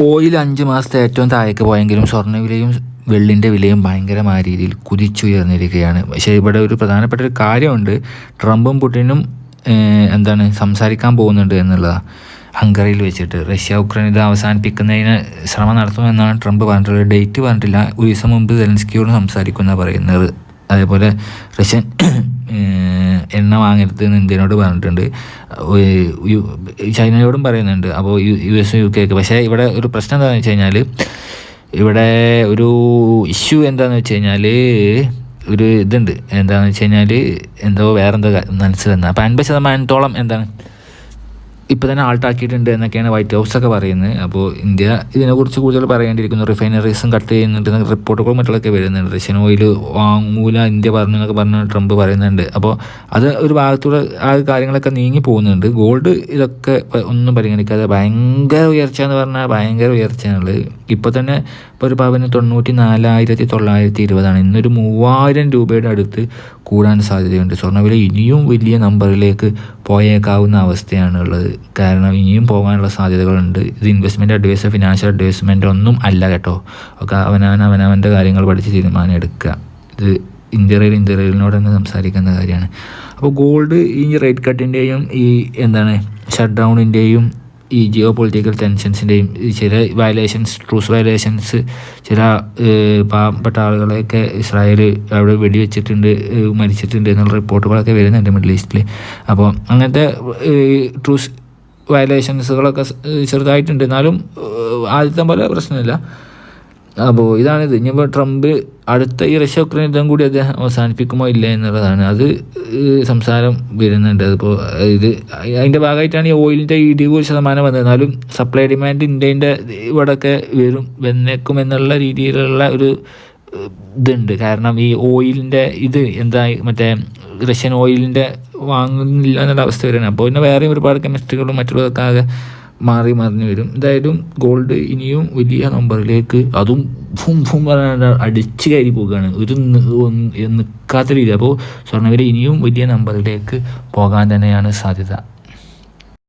Oil അഞ്ച് മാസത്തെ ഏറ്റവും താഴേക്ക് പോയെങ്കിലും സ്വർണ വിലയും വെള്ളിന്റെ വിലയും ഭയങ്കരമായ രീതിയിൽ കുതിച്ചുയർന്നിരിക്കുകയാണ്. പക്ഷേ ഇവിടെ ഒരു പ്രധാനപ്പെട്ട ഒരു കാര്യമുണ്ട്. ട്രംപും പുടിനും എന്താണ് സംസാരിക്കാൻ പോകുന്നുണ്ട് എന്നുള്ളതാണ് ഹംഗറിയിൽ വെച്ചിട്ട്. റഷ്യ ഉക്രൈൻ ഇത് അവസാനിപ്പിക്കുന്നതിന് ശ്രമം നടത്തുമെന്നാണ് ട്രംപ് പറഞ്ഞിട്ടുള്ളത്. ഡേറ്റ് പറഞ്ഞിട്ടില്ല. ഒരു ദിവസം മുമ്പ് സെലൻസ്കിയോട് സംസാരിക്കുന്ന പറയുന്നത്. അതേപോലെ റഷ്യൻ എണ്ണ വാങ്ങരുത് എന്ന് ഇന്ത്യനോട് പറഞ്ഞിട്ടുണ്ട്. ചൈനയോടും പറയുന്നുണ്ട്. അപ്പോൾ U U S U K ഒക്കെ. പക്ഷേ ഇവിടെ ഒരു പ്രശ്നം എന്താണെന്ന് വെച്ച് കഴിഞ്ഞാൽ ഇവിടെ ഒരു ഇഷ്യൂ എന്താണെന്ന് വെച്ച് കഴിഞ്ഞാൽ ഒരു ഇതുണ്ട്. എന്താണെന്ന് വെച്ച് കഴിഞ്ഞാൽ എന്തോ വേറെന്തോ മനസ്സിലെന്നാൽ അപ്പോൾ അൻപത് ശതമാനത്തോളം എന്താണ് ഇപ്പോൾ തന്നെ ആൾട്ടാക്കിയിട്ടുണ്ട് എന്നൊക്കെയാണ് വൈറ്റ് ഹൗസ് ഒക്കെ പറയുന്നത്. അപ്പോൾ ഇന്ത്യ ഇതിനെക്കുറിച്ച് കൂടുതൽ പറയേണ്ടിയിരിക്കുന്നു റിഫൈനറീസും കട്ട് ചെയ്യുന്നുണ്ട് റിപ്പോർട്ടുകളും മറ്റുള്ളതൊക്കെ വരുന്നുണ്ട്. റഷ്യൻ ഓയിൽ വാങ്ങൂല ഇന്ത്യ പറഞ്ഞു എന്നൊക്കെ പറഞ്ഞ് ട്രംപ് പറയുന്നുണ്ട്. അപ്പോൾ അത് ഒരു ഭാഗത്തൂടെ ആ കാര്യങ്ങളൊക്കെ നീങ്ങി പോകുന്നുണ്ട്. ഗോൾഡ് ഇതൊക്കെ ഒന്നും പരിഗണിക്കാതെ ഭയങ്കര ഉയർച്ച എന്ന് പറഞ്ഞാൽ ഭയങ്കര ഉയർച്ചയാണുള്ളത്. ഇപ്പോൾ തന്നെ ഇപ്പോൾ ഒരു പവന് തൊണ്ണൂറ്റി നാലായിരത്തി തൊള്ളായിരത്തി ഇരുപതാണ്. ഇന്നൊരു മൂവായിരം രൂപയുടെ അടുത്ത് കൂടാൻ സാധ്യതയുണ്ട്. സ്വർണവില ഇനിയും വലിയ നമ്പറിലേക്ക് പോയേക്കാവുന്ന അവസ്ഥയാണ് ഉള്ളത് കാരണം ഇനിയും പോകാനുള്ള സാധ്യതകളുണ്ട്. ഇത് ഇൻവെസ്റ്റ്മെന്റ് അഡ്വൈസ് ഫിനാൻഷ്യൽ അഡ്വൈസ്മെന്റ് ഒന്നും അല്ല കേട്ടോ. ഒക്കെ അവനവൻ അവനവന്റെ കാര്യങ്ങൾ പഠിച്ച് തീരുമാനം എടുക്കുക. ഇത് ഇന്ത്യയിൽ ഇന്ത്യയിലിനോട് തന്നെ സംസാരിക്കുന്ന കാര്യമാണ്. അപ്പോൾ ഗോൾഡ് ഈ റേറ്റ് കട്ടിന്റെയും ഈ എന്താണ് ഷട്ട് ഡൗണിന്റെയും ഈ ജിയോ പൊളിറ്റിക്കൽ ടെൻഷൻസിന്റെയും ചില വയലേഷൻസ് ട്രൂസ് വയലേഷൻസ് ചില പാവപ്പെട്ട ആളുകളെയൊക്കെ ഇസ്രായേൽ അവിടെ വെടിവെച്ചിട്ടുണ്ട് മരിച്ചിട്ടുണ്ട് എന്നുള്ള റിപ്പോർട്ടുകളൊക്കെ വരുന്നുണ്ട് മിഡിൽ ഈസ്റ്റിൽ അപ്പോൾ അങ്ങനത്തെ ട്രൂസ് വയലേഷൻസുകളൊക്കെ ചെറുതായിട്ടുണ്ട്. എന്നാലും ആദ്യത്തെ പോലെ പ്രശ്നമില്ല. അപ്പോൾ ഇതാണിത്. ഇനിയിപ്പോൾ ട്രംപ് അടുത്ത ഈ റഷ്യ ഉക്രൈൻ യുദ്ധം കൂടി അദ്ദേഹം അവസാനിപ്പിക്കുമോ ഇല്ല എന്നുള്ളതാണ്. അത് സംസാരം വരുന്നുണ്ട്. അതിപ്പോൾ ഇത് അതിന്റെ ഭാഗമായിട്ടാണ് ഈ ഓയിലിന്റെ ഇടിവ് ശതമാനം വന്നത്. എന്നാലും സപ്ലൈ ഡിമാൻഡ് ഇന്ത്യന്റെ ഇവിടെയൊക്കെ വരും വന്നേക്കും എന്നുള്ള രീതിയിലുള്ള ഒരു ഇതുണ്ട്. കാരണം ഈ ഓയിലിന്റെ ഇത് എന്താ മറ്റേ റഷ്യൻ ഓയിലിന്റെ വാങ്ങുന്നില്ല എന്നുള്ള അവസ്ഥ വരികയാണ് അപ്പോൾ പിന്നെ വേറെയും ഒരുപാട് കെമിസ്ട്രികളും മറ്റുള്ളതൊക്കെ ആകെ മാറി മറിഞ്ഞു വരും. എന്തായാലും ഗോൾഡ് ഇനിയും വലിയ നമ്പറിലേക്ക് അതും ഫും ഫും പറഞ്ഞ അടിച്ച് കയറി പോവുകയാണ്. ഒരു നിൽക്കാത്ത രീതി അപ്പോൾ സ്വർണവില ഇനിയും വലിയ നമ്പറിലേക്ക് പോകാൻ തന്നെയാണ് സാധ്യത.